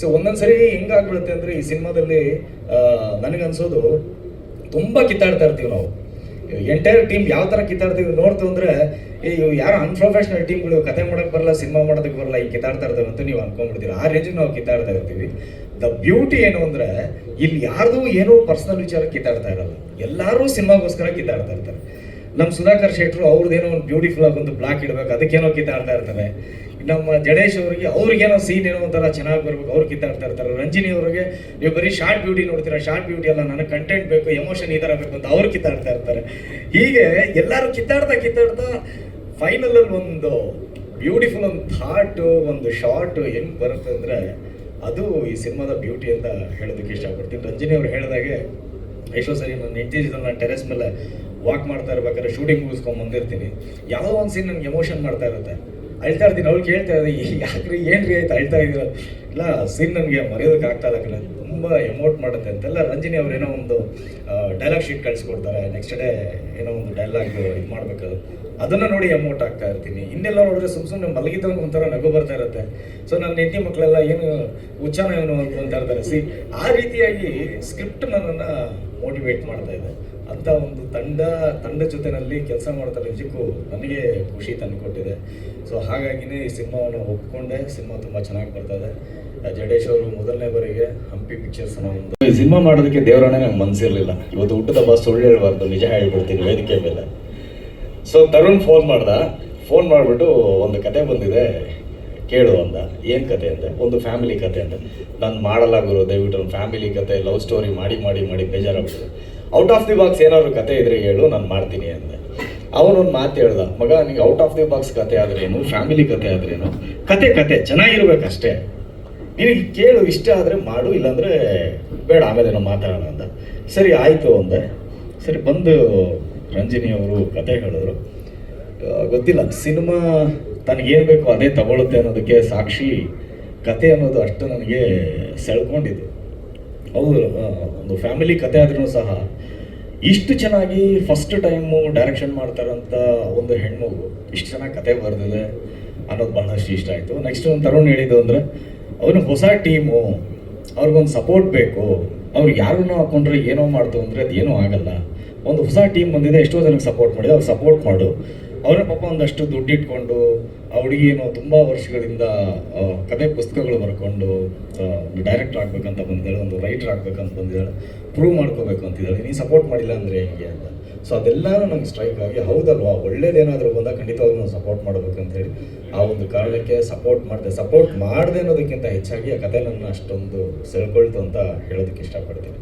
So ಒಂದೊಂದ್ಸರಿ ಹೆಂಗಾಗ್ಬಿಡುತ್ತೆ ಅಂದ್ರೆ ಈ ಸಿನಿಮಾದಲ್ಲಿ ನನಗನ್ಸೋದು ತುಂಬಾ ಕಿತ್ತಾಡ್ತಾ ಇರ್ತೀವಿ ನಾವು. ಎಂಟೈರ್ ಟೀಮ್ ಯಾವ ತರ ಕಿತ್ತಾಡ್ತೀವಿ ನೋಡ್ತು ಅಂದರೆ, ಈ ಯಾರು ಅನ್ಪ್ರೊಫೆಷನಲ್ ಟೀಮ್ಗಳು ಕತೆ ಮಾಡೋಕೆ ಬರಲ್ಲ, ಸಿನಿಮಾ ಮಾಡೋದಕ್ಕೆ ಬರಲ್ಲ ಈ ಕಿತ್ತಾಡ್ತಾ ಇರ್ತಾರೆ ಅಂತ ನೀವು ಅನ್ಕೊಂಡ್ಬಿಡ್ತೀರಿ. ಆ ರೇಂಜಿಗೆ ನಾವು ಕಿತ್ತಾಡ್ತಾ ಇರ್ತೀವಿ. ದ ಬ್ಯೂಟಿ ಏನು ಅಂದ್ರೆ, ಇಲ್ಲಿ ಯಾರ್ದು ಏನೋ ಪರ್ಸನಲ್ ವಿಚಾರ ಕಿತ್ತಾಡ್ತಾ ಇರಲ್ಲ. ಎಲ್ಲರೂ ಸಿನಿಮಾಗೋಸ್ಕರ ಕಿತ್ತಾಡ್ತಾ ಇರ್ತಾರೆ. ನಮ್ಮ ಸುಧಾಕರ್ ಶೆಟ್ರು ಅವ್ರದ್ದೇನೋ ಒಂದು ಬ್ಯೂಟಿಫುಲ್ ಆಗಿ ಒಂದು ಬ್ಲಾಕ್ ಇಡಬೇಕು, ಅದಕ್ಕೇನೋ ಕಿತ್ತಾಡ್ತಾ ಇರ್ತಾರೆ. ನಮ್ಮ ಜಡೇಶ್ ಅವರಿಗೆ ಅವ್ರಿಗೇನೋ ಸೀನ್ ಏನೋ ಒಂಥರ ಚೆನ್ನಾಗಿ ಬರ್ಬೇಕು, ಅವ್ರು ಕಿತ್ತಾಡ್ತಾ ಇರ್ತಾರೆ. ರಂಜಿನಿ ಅವರಿಗೆ, ನೀವು ಬರೀ ಶಾರ್ಟ್ ಬ್ಯೂಟಿ ನೋಡ್ತೀರಾ? ಶಾರ್ಟ್ ಬ್ಯೂಟಿ ಅಲ್ಲ, ನನಗೆ ಕಂಟೆಂಟ್ ಬೇಕು ಎಮೋಷನ್ ಈ ಥರ ಬೇಕು ಅಂತ ಅವ್ರು ಕಿತ್ತಾಡ್ತಾ ಇರ್ತಾರೆ. ಹೀಗೆ ಎಲ್ಲರೂ ಕಿತ್ತಾಡ್ತಾ ಕಿತ್ತಾಡ್ತಾ ಫೈನಲಲ್ಲಿ ಒಂದು ಬ್ಯೂಟಿಫುಲ್ ಒಂದು ಥಾಟ್ ಒಂದು ಶಾರ್ಟ್ ಹೆಂಗ್ ಬರುತ್ತೆ ಅಂದರೆ, ಅದು ಈ ಸಿನಿಮಾದ ಬ್ಯೂಟಿ ಅಂತ ಹೇಳೋದಕ್ಕೆ ಇಷ್ಟಪಡ್ತೀನಿ. ರಂಜಿನಿ ಅವ್ರು ಹೇಳಿದಾಗೆ ಎಷ್ಟೋ ಸರಿ, ನನ್ನ ಹೆಂಡತಿ ನಾನು ಟೆರೆಸ್ ಮೇಲೆ ವಾಕ್ ಮಾಡ್ತಾ ಇರ್ಬೇಕಾದ್ರೆ ಶೂಟಿಂಗ್ ಮುಗಿಸ್ಕೊಂಡ್ ಬಂದಿರ್ತೀನಿ. ಯಾವುದೋ ಒಂದು ಸೀನ್ ನನಗೆ ಎಮೋಷನ್ ಮಾಡ್ತಾ ಇರುತ್ತೆ. ಅಳ್ತಾ ಇರ್ತೀನಿ ಅವ್ಳು ಕೇಳ್ತಾ ಇದ್ದೆ ಯಾಕ್ರಿ, ಏನ್ರಿ ಆಯ್ತು ಅಳ್ತಾ ಇದ್ದೀರ? ಇಲ್ಲ, ಸೀನ್ ನನಗೆ ಮರೆಯೋದಕ್ಕೆ ಆಗ್ತಾ ಇಲ್ಲ ಕಣ. ತುಂಬ ಎಮೋಟ್ ಮಾಡುತ್ತೆ ಅಂತೆಲ್ಲ ರಂಜಿನಿ ಅವ್ರು ಏನೋ ಒಂದು ಡೈಲಾಗ್ ಶೀಟ್ ಕಳಿಸ್ಕೊಡ್ತಾರೆ. ನೆಕ್ಸ್ಟ್ ಡೇ ಏನೋ ಒಂದು ಡೈಲಾಗ್ ಇದು ಮಾಡಬೇಕು ಅದನ್ನ ನೋಡಿ ಎಮೋಟ್ ಆಗ್ತಾ ಇರ್ತೀನಿ. ಇನ್ನೆಲ್ಲ ನೋಡಿದ್ರೆ ಸುಮ್ ಸುಮ್ಮನೆ ಮಲಗಿದವನು ಒಂಥರ ನಗು ಬರ್ತಾ ಇರುತ್ತೆ. ಸೊ ನನ್ನ ಹೆಂಡತಿ ಮಕ್ಕಳೆಲ್ಲ ಏನು ಉಚ್ಚಾನ ಏನು ಅಂತ ಇರ್ತಾರೆ. ಸಿ ಆ ರೀತಿಯಾಗಿ ಸ್ಕ್ರಿಪ್ಟ್ ನನ್ನನ್ನು ಮೋಟಿವೇಟ್ ಮಾಡ್ತಾ ಇದೆ. ಅಂತ ಒಂದು ತಂಡ ತಂಡ ಜೊತೆನಲ್ಲಿ ಕೆಲಸ ಮಾಡ್ತಾರೆ ನಿಜಕ್ಕೂ ನನಗೆ ಖುಷಿ ತಂದುಕೊಟ್ಟಿದೆ. ಸೊ ಹಾಗಾಗಿನೇ ಈ ಸಿನಿಮಾವನ್ನು ಒಪ್ಕೊಂಡೆ. ಸಿನಿಮಾ ತುಂಬ ಚೆನ್ನಾಗಿ ಬರ್ತದೆ ಜಡೇಶ್ ಅವರು ಮೊದಲನೇ ಬಾರಿಗೆ ಹಂಪಿ ಪಿಕ್ಚರ್ಸ್ ಒಂದು ಈ ಸಿನಿಮಾ ಮಾಡೋದಕ್ಕೆ ದೇವರನ್ನೇ ನಂಗೆ ಮನಸ್ಸಿರಲಿಲ್ಲ ಇವತ್ತು ಹುಟ್ಟದ ಬಸ್ ಸುಳ್ಳು ಹೇಳ್ಬಾರ್ದು ನಿಜ ಹೇಳ್ಬಿಡ್ತೀನಿ ವೇದಿಕೆ ಮೇಲೆ. ಸೊ ತರುಣ್ ಫೋನ್ ಮಾಡ್ದ. ಫೋನ್ ಮಾಡಿಬಿಟ್ಟು ಒಂದು ಕತೆ ಬಂದಿದೆ. ಕೇಳು ಅಂದ. ಏನು ಕತೆ ಅಂದೆ? ಒಂದು ಫ್ಯಾಮಿಲಿ ಕತೆ ಅಂದೆ. ನಾನು ಮಾಡಲ್ಲ ಗುರು, ದಯವಿಟ್ಟು ಒಂದು ಫ್ಯಾಮಿಲಿ ಕತೆ ಲವ್ ಸ್ಟೋರಿ ಮಾಡಿ ಮಾಡಿ ಮಾಡಿ ಬೇಜಾರಾಗ್ತದೆ ಔಟ್ ಆಫ್ ದಿ ಬಾಕ್ಸ್ ಏನಾದ್ರು ಕತೆ ಇದ್ರೆ ಹೇಳು, ನಾನು ಮಾಡ್ತೀನಿ ಅಂದೆ. ಅವನೊಂದು ಮಾತು ಹೇಳ್ದ, ಮಗ ನಿಂಗೆ ಔಟ್ ಆಫ್ ದಿ ಬಾಕ್ಸ್ ಕತೆ ಆದ್ರೇನು ಫ್ಯಾಮಿಲಿ ಕತೆ ಆದ್ರೇನು? ಕತೆ ಕತೆ, ಚೆನ್ನಾಗಿರ್ಬೇಕಷ್ಟೇ. ನಿನಗೆ ಕೇಳು, ಇಷ್ಟ ಆದರೆ ಮಾಡು, ಇಲ್ಲಾಂದರೆ ಬೇಡ, ಆಮೇಲೆ ನಾವು ಮಾತಾಡೋಣ ಅಂದ. ಸರಿ, ಆಯಿತು ಅಂದೆ. ಸರಿ, ಬಂದು ರಂಜಿನಿ ಅವರು ಕತೆ ಹೇಳಿದ್ರು. ಗೊತ್ತಿಲ್ಲ, ಸಿನಿಮಾ ತನಗೇನು ಬೇಕೋ ಅದೇ ತಗೊಳುತ್ತೆ ಅನ್ನೋದಕ್ಕೆ ಸಾಕ್ಷಿ ಕತೆ ಅನ್ನೋದು ಅಷ್ಟು ನನಗೆ ಸೆಳ್ಕೊಂಡಿದೆ. ಹೌದು ಒಂದು ಫ್ಯಾಮಿಲಿ ಕತೆ ಆದ್ರೂ ಸಹ ಇಷ್ಟು ಚೆನ್ನಾಗಿ ಫಸ್ಟ್ ಟೈಮು ಡೈರೆಕ್ಷನ್ ಮಾಡ್ತಾರಂತ ಒಂದು ಹೆಣ್ಮಗು, ಇಷ್ಟು ಚೆನ್ನಾಗಿ ಕತೆ ಬರೆದಿದೆ ಅನ್ನೋದು ಬಹಳಷ್ಟು ಇಷ್ಟ ಆಯಿತು. ನೆಕ್ಸ್ಟ್ ಒಂದು ತರುಣ್ ಹೇಳಿದ್ದು ಅಂದರೆ, ಅವನು ಹೊಸ ಟೀಮು ಅವ್ರಿಗೊಂದು ಸಪೋರ್ಟ್ ಬೇಕು, ಅವ್ರು ಯಾರನ್ನೂ ಹಾಕೊಂಡ್ರೆ ಏನೋ ಮಾಡ್ತು ಅಂದರೆ ಅದು ಏನೂ ಆಗಲ್ಲ. ಒಂದು ಹೊಸ ಟೀಮ್ ಬಂದಿದೆ, ಎಷ್ಟೋ ಜನಕ್ಕೆ ಸಪೋರ್ಟ್ ಮಾಡಿದೆ, ಅವ್ರು ಸಪೋರ್ಟ್ ಮಾಡು. ಅವರ ಪಾಪ ಒಂದಷ್ಟು ದುಡ್ಡು ಇಟ್ಕೊಂಡು ಆ ಹುಡುಗಿಯನ್ನು ತುಂಬ ವರ್ಷಗಳಿಂದ ಕತೆ ಪುಸ್ತಕಗಳು ಬರ್ಕೊಂಡು ಡೈರೆಕ್ಟರ್ ಆಗ್ಬೇಕಂತ ಬಂದಿದ್ದಾಳೆ, ಒಂದು ರೈಟರ್ ಆಗ್ಬೇಕಂತ ಬಂದಿದ್ದಾಳೆ ಪ್ರೂವ್ ಮಾಡ್ಕೋಬೇಕು ಅಂತಿದ್ದಾಳೆ, ನೀನು ಸಪೋರ್ಟ್ ಮಾಡಿಲ್ಲ ಅಂದರೆ ಹೇಗೆ ಅಂತ. ಸೊ ಅದೆಲ್ಲನೂ ನಮ್ಗೆ ಸ್ಟ್ರೈಕ್ ಆಗಿ, ಹೌದಲ್ವಾ, ಒಳ್ಳೇದೇನಾದರೂ ಬಂದಾಗ ಖಂಡಿತವಾಗ್ಲೂ ನಾವು ಸಪೋರ್ಟ್ ಮಾಡಬೇಕು ಅಂತೇಳಿ ಆ ಒಂದು ಕಾರಣಕ್ಕೆ ಸಪೋರ್ಟ್ ಮಾಡಿದೆ ಸಪೋರ್ಟ್ ಮಾಡಿದೆ ಅನ್ನೋದಕ್ಕಿಂತ ಹೆಚ್ಚಾಗಿ ಆ ಕತೆ ನನ್ನ ಅಷ್ಟೊಂದು ಸೆಳ್ಕೊಳ್ತು ಅಂತ ಹೇಳೋದಕ್ಕೆ ಇಷ್ಟಪಡ್ತೀನಿ.